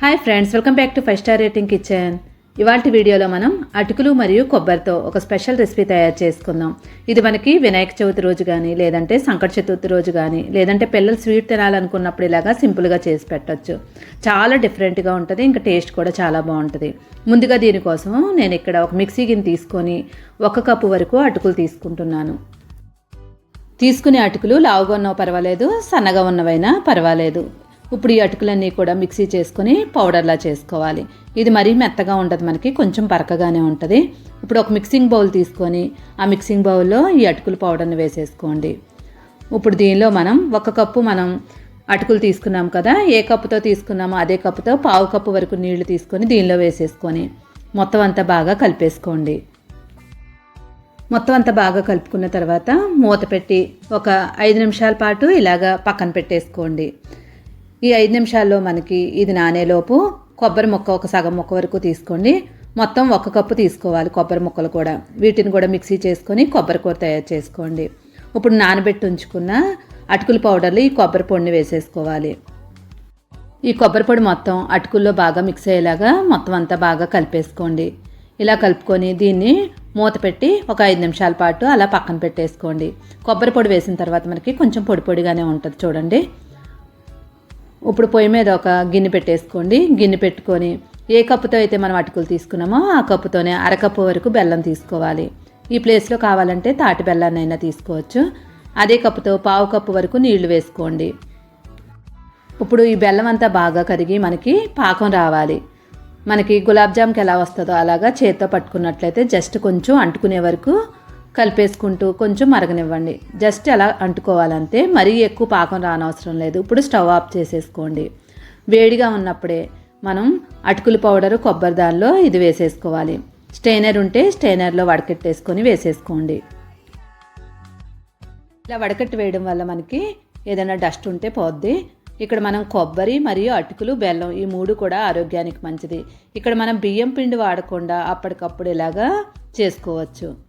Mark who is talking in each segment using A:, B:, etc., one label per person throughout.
A: Hi friends welcome back to five star rating kitchen ఇవాళ వీడియోలో మనం అటుకులు మరియు కొబ్బరితో ఒక స్పెషల్ రెసిపీ తయారు చేసుకుందాం. ఇది మనకి వినాయక చవితి రోజు కానీ లేదంటే సంకట చతుర్థి రోజు కానీ లేదంటే పిల్లలు స్వీట్ తినాలనుకున్నప్పుడు ఇలాగా సింపుల్గా చేసి పెట్టచ్చు. చాలా డిఫరెంట్గా ఉంటుంది ఇంకా టేస్ట్ కూడా చాలా బాగుంటుంది. ముందుగా దీనికోసం నేను ఇక్కడ ఒక మిక్సీ గిన్నె తీసుకొని ఒక కప్పు వరకు అటుకులు తీసుకుంటున్నాను. తీసుకునే అటుకులు లావుగా ఉన్నవి పర్వాలేదు సన్నగా ఉన్నవైనా పర్వాలేదు. ఇప్పుడు ఈ అటుకులన్నీ కూడా మిక్సీ చేసుకొని పౌడర్లా చేసుకోవాలి. ఇది మరీ మెత్తగా ఉండదు మనకి కొంచెం పరకగానే ఉంటుంది. ఇప్పుడు ఒక మిక్సింగ్ బౌల్ తీసుకొని ఆ మిక్సింగ్ బౌల్లో ఈ అటుకుల పౌడర్ని వేసేసుకోండి. ఇప్పుడు దీనిలో మనం ఒక కప్పు మనం అటుకులు తీసుకున్నాం కదా ఏ కప్పుతో తీసుకున్నామో అదే కప్పుతో పావు కప్పు వరకు నీళ్ళు తీసుకొని దీనిలో వేసేసుకొని మొత్తం అంతా బాగా కలిపేసుకోండి. మొత్తం అంతా బాగా కలుపుకున్న తర్వాత మూత పెట్టి ఒక ఐదు నిమిషాల పాటు ఇలాగా పక్కన పెట్టేసుకోండి. ఈ ఐదు నిమిషాల్లో మనకి ఇది నానేలోపు కొబ్బరి ముక్క ఒక సగం ముక్క వరకు తీసుకోండి. మొత్తం ఒక కప్పు తీసుకోవాలి కొబ్బరి ముక్కలు కూడా. వీటిని కూడా మిక్సీ చేసుకొని కొబ్బరి కూర తయారు చేసుకోండి. ఇప్పుడు నానబెట్టి ఉంచుకున్న అటుకుల పౌడర్లు ఈ కొబ్బరి పొడిని వేసేసుకోవాలి. ఈ కొబ్బరి పొడి మొత్తం అటుకుల్లో బాగా మిక్స్ అయ్యేలాగా మొత్తం అంతా బాగా కలిపేసుకోండి. ఇలా కలుపుకొని దీన్ని మూత పెట్టి ఒక ఐదు నిమిషాల పాటు అలా పక్కన పెట్టేసుకోండి. కొబ్బరి పొడి వేసిన తర్వాత మనకి కొంచెం పొడి పొడిగానే ఉంటుంది చూడండి. ఇప్పుడు పొయ్యి మీద ఒక గిన్నె పెట్టేసుకోండి. గిన్నె పెట్టుకొని ఏ కప్పుతో అయితే మనం అటుకులు తీసుకున్నామో ఆ కప్పుతోనే అరకప్పు వరకు బెల్లం తీసుకోవాలి. ఈ ప్లేస్లో కావాలంటే తాటి బెల్లాన్నైనా తీసుకోవచ్చు. అదే కప్పుతో పావు కప్పు వరకు నీళ్ళు వేసుకోండి. ఇప్పుడు ఈ బెల్లం అంతా బాగా కరిగి మనకి పాకం రావాలి. మనకి గులాబ్ జామ్కి ఎలా వస్తుందో అలాగా చేత్తో పట్టుకున్నట్లయితే జస్ట్ కొంచెం అంటుకునే వరకు కలిపేసుకుంటూ కొంచెం మరగనివ్వండి. జస్ట్ ఎలా అంటుకోవాలంటే మరీ ఎక్కువ పాకం రానవసరం లేదు. ఇప్పుడు స్టవ్ ఆఫ్ చేసేసుకోండి. వేడిగా ఉన్నప్పుడే మనం అటుకుల పౌడరు కొబ్బరి దానిలో ఇది వేసేసుకోవాలి. స్టెయినర్ ఉంటే స్టెయినర్లో వడకెట్టేసుకొని వేసేసుకోండి. ఇలా వడకట్టు వేయడం వల్ల మనకి ఏదైనా డస్ట్ ఉంటే పోద్ది. ఇక్కడ మనం కొబ్బరి మరియు అటుకులు బెల్లం ఈ మూడు కూడా ఆరోగ్యానికి మంచిది. ఇక్కడ మనం బియ్యం పిండి వాడకుండా అప్పటికప్పుడు ఇలాగా చేసుకోవచ్చు.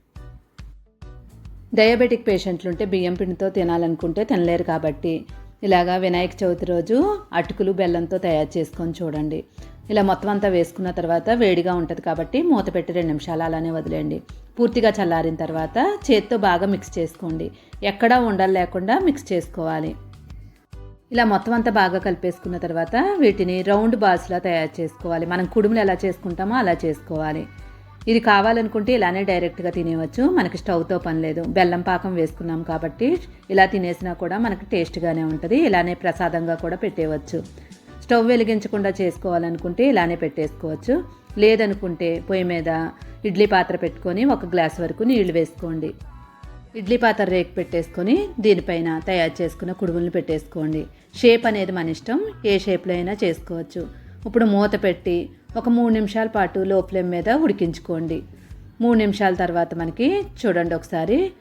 A: డయాబెటిక్ పేషెంట్లు ఉంటే బియ్యం పిండితో తినాలనుకుంటే తినలేరు కాబట్టి ఇలాగా వినాయక చవితి రోజు అటుకులు బెల్లంతో తయారు చేసుకొని చూడండి. ఇలా మొత్తం అంతా వేసుకున్న తర్వాత వేడిగా ఉంటుంది కాబట్టి మూత పెట్టి రెండు నిమిషాలు అలానే వదిలేయండి. పూర్తిగా చల్లారిన తర్వాత చేత్తో బాగా మిక్స్ చేసుకోండి. ఎక్కడా ఉండలు లేకుండా మిక్స్ చేసుకోవాలి. ఇలా మొత్తం అంతా బాగా కలిపేసుకున్న తర్వాత వీటిని రౌండ్ బాల్స్లా తయారు చేసుకోవాలి. మనం కుడుములు ఎలా చేసుకుంటామో అలా చేసుకోవాలి. ఇది కావాలనుకుంటే ఇలానే డైరెక్ట్గా తినేవచ్చు మనకి స్టవ్తో పని లేదు. బెల్లం పాకం వేసుకున్నాం కాబట్టి ఇలా తినేసినా కూడా మనకి టేస్ట్గానే ఉంటుంది. ఇలానే ప్రసాదంగా కూడా పెట్టేవచ్చు స్టవ్ వెలిగించకుండా చేసుకోవాలనుకుంటే ఇలానే పెట్టేసుకోవచ్చు. లేదనుకుంటే పొయ్యి మీద ఇడ్లీ పాత్ర పెట్టుకొని ఒక గ్లాస్ వరకు నీళ్ళు వేసుకోండి. ఇడ్లీ పాత్ర రేకు పెట్టేసుకొని దీనిపైన తయారు చేసుకున్న కుడుములను పెట్టేసుకోండి. షేప్ అనేది మన ఇష్టం. ఏ షేప్లో అయినా చేసుకోవచ్చు. ఇప్పుడు మూత పెట్టి ఒక మూడు నిమిషాల పాటు లో ఫ్లేమ్ మీద ఉడికించుకోండి. మూడు నిమిషాల తర్వాత మనకి చూడండి ఒకసారి.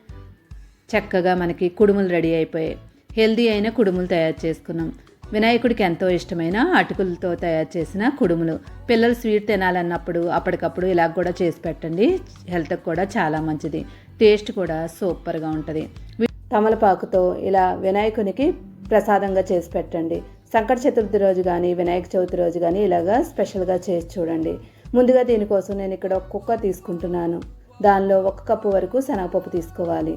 A: చక్కగా మనకి కుడుములు రెడీ అయిపోయాయి. హెల్దీ అయిన కుడుములు తయారు చేసుకున్నాం. వినాయకుడికి ఎంతో ఇష్టమైన అటుకులతో తయారు చేసిన కుడుములు. పిల్లలు స్వీట్ తినాలన్నప్పుడు అప్పటికప్పుడు ఇలా కూడా చేసి పెట్టండి. హెల్త్కి కూడా చాలా మంచిది. టేస్ట్ కూడా సూపర్గా ఉంటుంది. తమలపాకుతో ఇలా వినాయకునికి ప్రసాదంగా చేసి పెట్టండి. సంకట చతుర్థి రోజు కానీ వినాయక చవితి రోజు కానీ ఇలాగా స్పెషల్గా చేసి చూడండి. ముందుగా దీనికోసం నేను ఇక్కడ ఒక కుక్క తీసుకుంటున్నాను. దానిలో ఒక కప్పు వరకు శనగపప్పు తీసుకోవాలి.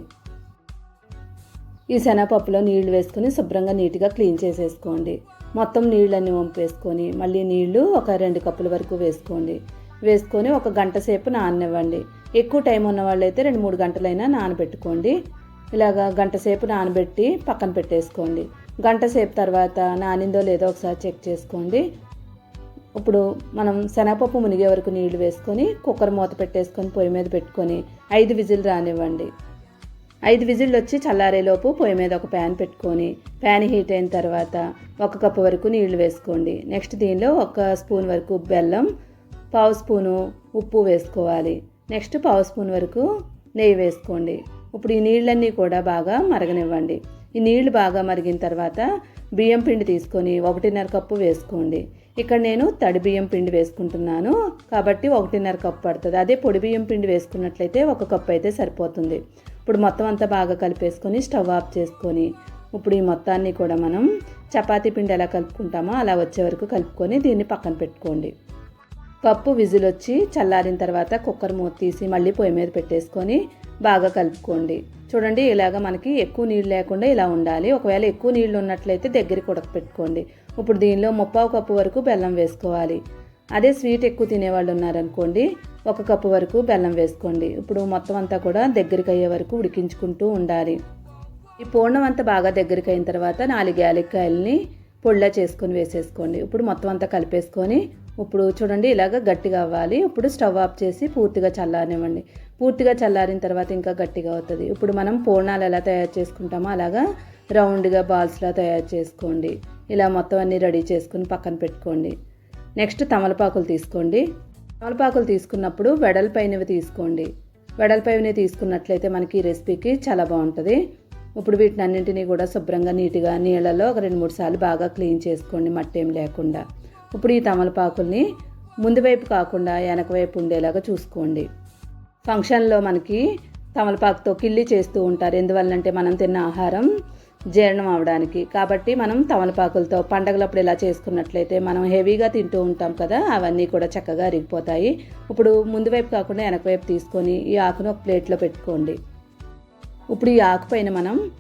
A: ఈ శనగపప్పులో నీళ్ళు వేసుకొని శుభ్రంగా నీట్గా క్లీన్ చేసేసుకోండి. మొత్తం నీళ్ళన్నీ వంపేసుకొని మళ్ళీ నీళ్ళు ఒక రెండు కప్పుల వరకు వేసుకోండి. వేసుకొని ఒక గంట సేపు నాననివ్వండి. ఎక్కువ టైం ఉన్న వాళ్ళైతే రెండు మూడు గంటలైనా నానబెట్టుకోండి. ఇలాగా గంట సేపు నానబెట్టి పక్కన పెట్టేసుకోండి. గంట సేపు తర్వాత నానిందో లేదో ఒకసారి చెక్ చేసుకోండి. ఇప్పుడు మనం శనగపప్పు మునిగే వరకు నీళ్ళు వేసుకొని కుక్కర్ మూత పెట్టేసుకొని పొయ్యి మీద పెట్టుకొని ఐదు విజిల్ రానివ్వండి. ఐదు విజిల్లు వచ్చి చల్లారేలోపు పొయ్యి మీద ఒక ప్యాన్ పెట్టుకొని ప్యాన్ హీట్ అయిన తర్వాత ఒక కప్పు వరకు నీళ్ళు వేసుకోండి. నెక్స్ట్ దీనిలో ఒక స్పూన్ వరకు బెల్లం పావు స్పూను ఉప్పు వేసుకోవాలి. నెక్స్ట్ పావు స్పూన్ వరకు నెయ్యి వేసుకోండి. ఇప్పుడు ఈ నీళ్ళన్నీ కూడా బాగా మరగనివ్వండి. ఈ నీళ్ళు బాగా మరిగిన తర్వాత బియ్యం పిండి తీసుకొని ఒకటిన్నర కప్పు వేసుకోండి. ఇక్కడ నేను తడి బియ్యం పిండి వేసుకుంటున్నాను. కాబట్టి ఒకటిన్నర కప్పు పడుతుంది. అదే పొడి బియ్యం పిండి వేసుకున్నట్లయితే ఒక కప్పు అయితే సరిపోతుంది. ఇప్పుడు మొత్తం అంతా బాగా కలిపేసుకొని స్టవ్ ఆఫ్ చేసుకొని ఇప్పుడు ఈ మొత్తాన్ని కూడా మనం చపాతీ పిండి ఎలా కలుపుకుంటామో అలా వచ్చే వరకు కలుపుకొని దీన్ని పక్కన పెట్టుకోండి. పప్పు విజిల్ వచ్చి చల్లారిన తర్వాత కుక్కర్ మూత తీసి మళ్ళీ పొయ్యి మీద పెట్టేసుకొని బాగా కలుపుకోండి. చూడండి ఇలాగ మనకి ఎక్కువ నీళ్ళు లేకుండా ఇలా ఉండాలి. ఒకవేళ ఎక్కువ నీళ్ళు ఉన్నట్లయితే దగ్గరికి ఉడకపెట్టుకోండి. ఇప్పుడు దీనిలో ముప్పావు కప్పు వరకు బెల్లం వేసుకోవాలి. అదే స్వీట్ ఎక్కువ తినేవాళ్ళు ఉన్నారనుకోండి ఒక కప్పు వరకు బెల్లం వేసుకోండి. ఇప్పుడు మొత్తం అంతా కూడా దగ్గరికి అయ్యే వరకు ఉడికించుకుంటూ ఉండాలి. ఈ పూర్ణం అంతా బాగా దగ్గరికి అయిన తర్వాత నాలుగు యాలక్కాయలని పొడిలా చేసుకొని వేసేసుకోండి. ఇప్పుడు మొత్తం అంతా కలిపేసుకొని ఇప్పుడు చూడండి ఇలాగ గట్టిగా అవ్వాలి. ఇప్పుడు స్టవ్ ఆఫ్ చేసి పూర్తిగా చల్లారనివ్వండి. పూర్తిగా చల్లారిన తర్వాత ఇంకా గట్టిగా అవుతుంది. ఇప్పుడు మనం పూర్ణాలు ఎలా తయారు చేసుకుంటామో అలాగా రౌండ్గా బాల్స్లా తయారు చేసుకోండి. ఇలా మొత్తం అన్నీ రెడీ చేసుకుని పక్కన పెట్టుకోండి. నెక్స్ట్ తమలపాకులు తీసుకోండి. తమలపాకులు తీసుకున్నప్పుడు వెడల్పైనవి తీసుకోండి. వెడల్పైనవి తీసుకున్నట్లయితే మనకి ఈ రెసిపీకి చాలా బాగుంటుంది. ఇప్పుడు వీటిని అన్నింటినీ కూడా శుభ్రంగా నీట్గా నీళ్ళలో ఒక రెండు మూడు సార్లు బాగా క్లీన్ చేసుకోండి. మట్టి ఏం లేకుండా. ఇప్పుడు ఈ తమలపాకుల్ని ముందు వైపు కాకుండా వెనక వైపు ఉండేలాగా చూసుకోండి. ఫంక్షన్లో మనకి తమలపాకుతో కిల్లి చేస్తూ ఉంటారు. ఎందువల్లంటే మనం తిన్న ఆహారం జీర్ణం అవడానికి. కాబట్టి మనం తమలపాకులతో పండగలప్పుడు ఇలా చేసుకున్నట్లయితే మనం హెవీగా తింటూ ఉంటాం కదా అవన్నీ కూడా చక్కగా అరిగిపోతాయి. ఇప్పుడు ముందు వైపు కాకుండా వెనక వైపు తీసుకొని ఈ ఆకును ఒక ప్లేట్లో పెట్టుకోండి. ఇప్పుడు ఈ ఆకు పైన మనం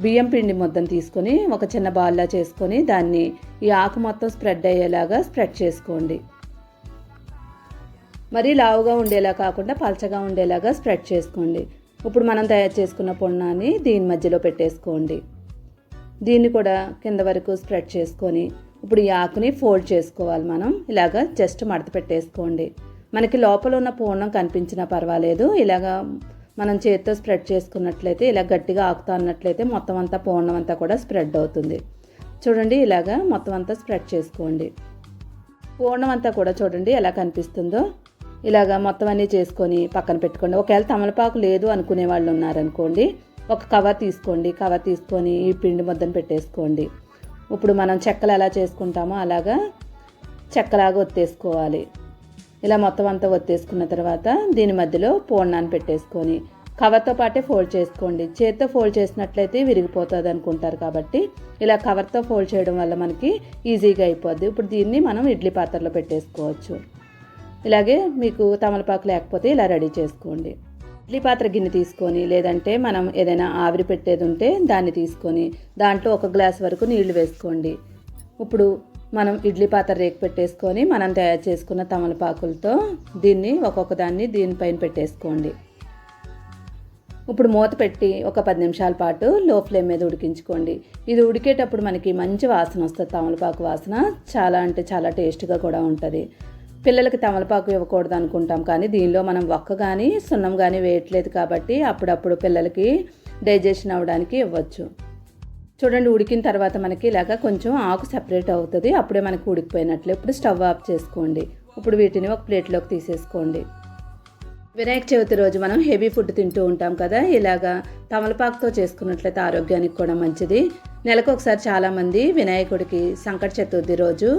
A: బియ్యం పిండి మొత్తం తీసుకొని ఒక చిన్న బాల్లా చేసుకొని దాన్ని ఈ ఆకు మొత్తం స్ప్రెడ్ అయ్యేలాగా స్ప్రెడ్ చేసుకోండి. మరీ లావుగా ఉండేలా కాకుండా పలచగా ఉండేలాగా స్ప్రెడ్ చేసుకోండి. ఇప్పుడు మనం తయారు చేసుకున్న పొన్నాన్ని దీని మధ్యలో పెట్టేసుకోండి. దీన్ని కూడా కింద వరకు స్ప్రెడ్ చేసుకొని ఇప్పుడు ఈ ఆకుని ఫోల్డ్ చేసుకోవాలి మనం. ఇలాగా జస్ట్ మడత పెట్టేసుకోండి. మనకి లోపల ఉన్న పూర్ణం కనిపించినా పర్వాలేదు. ఇలాగా మనం చేతితో స్ప్రెడ్ చేసుకున్నట్లయితే ఇలా గట్టిగా ఆకుతా అన్నట్లయితే మొత్తం అంతా పూర్ణం అంతా కూడా స్ప్రెడ్ అవుతుంది. చూడండి ఇలాగా మొత్తం అంతా స్ప్రెడ్ చేసుకోండి. పూర్ణం అంతా కూడా చూడండి ఎలా కనిపిస్తుందో. ఇలాగా మొత్తం అన్నీ చేసుకొని పక్కన పెట్టుకోండి. ఒకవేళ తమలపాకు లేదు అనుకునే వాళ్ళు ఉన్నారనుకోండి ఒక కవర్ తీసుకోండి. కవర్ తీసుకొని ఈ పిండి ముద్దను పెట్టేసుకోండి. ఇప్పుడు మనం చెక్కలు ఎలా చేసుకుంటామో అలాగా చెక్కలాగా ఒత్తేసుకోవాలి. ఇలా మొత్తం అంతా ఒత్తేసుకున్న తర్వాత దీని మధ్యలో పూర్ణాన్ని పెట్టేసుకొని కవర్తో పాటే ఫోల్డ్ చేసుకోండి. చేత్తో ఫోల్డ్ చేసినట్లయితే విరిగిపోతుంది అనుకుంటారు కాబట్టి ఇలా కవర్తో ఫోల్డ్ చేయడం వల్ల మనకి ఈజీగా అయిపోద్ది. ఇప్పుడు దీన్ని మనం ఇడ్లీ పాత్రలో పెట్టేసుకోవచ్చు. ఇలాగే మీకు తమలపాకు లేకపోతే ఇలా రెడీ చేసుకోండి. ఇడ్లీ పాత్ర గిన్నె తీసుకొని లేదంటే మనం ఏదైనా ఆవిరి పెట్టేది ఉంటే దాన్ని తీసుకొని దాంట్లో ఒక గ్లాస్ వరకు నీళ్ళు వేసుకోండి. ఇప్పుడు మనం ఇడ్లీ పాత్ర రేకు పెట్టేసుకొని మనం తయారు చేసుకున్న తమలపాకులతో దీన్ని ఒక్కొక్క దాన్ని దీనిపైన పెట్టేసుకోండి. ఇప్పుడు మూత పెట్టి ఒక పది నిమిషాల పాటు లో ఫ్లేమ్ మీద ఉడికించుకోండి. ఇది ఉడికేటప్పుడు మనకి మంచి వాసన వస్తుంది. తమలపాకు వాసన చాలా అంటే చాలా టేస్ట్గా కూడా ఉంటుంది. పిల్లలకి తమలపాకు ఇవ్వకూడదు అనుకుంటాం కానీ దీనిలో మనం ఒక్క కానీ సున్నం కానీ వేయట్లేదు కాబట్టి అప్పుడప్పుడు పిల్లలకి డైజెషన్ అవ్వడానికి ఇవ్వచ్చు. చూడండి ఉడికిన తర్వాత మనకి ఇలాగ కొంచెం ఆకు సెపరేట్ అవుతుంది. అప్పుడే మనకు ఉడికిపోయినట్లు. ఇప్పుడు స్టవ్ ఆఫ్ చేసుకోండి. ఇప్పుడు వీటిని ఒక ప్లేట్లోకి తీసేసుకోండి. వినాయక చవితి రోజు మనం హెవీ ఫుడ్ తింటూ ఉంటాం కదా. ఇలాగా తమలపాకుతో చేసుకున్నట్లయితే ఆరోగ్యానికి కూడా మంచిది. నెలకు ఒకసారి చాలామంది వినాయకుడికి సంకట చతుర్థి రోజు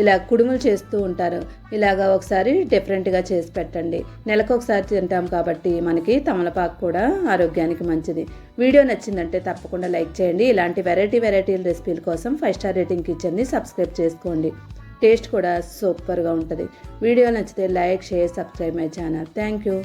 A: ఇలా కుడుములు చేస్తూ ఉంటారు. ఇలాగా ఒకసారి డిఫరెంట్గా చేసి పెట్టండి. నెలకు ఒకసారి తింటాం కాబట్టి మనకి తమలపాకు కూడా ఆరోగ్యానికి మంచిది. వీడియో నచ్చిందంటే తప్పకుండా లైక్ చేయండి. ఇలాంటి వెరైటీ వెరైటీ రెసిపీల కోసం ఫైవ్ స్టార్ రేటింగ్ కిచెన్ని సబ్స్క్రైబ్ చేసుకోండి. టేస్ట్ కూడా సూపర్గా ఉంటుంది. వీడియో నచ్చితే like share subscribe my channel thank you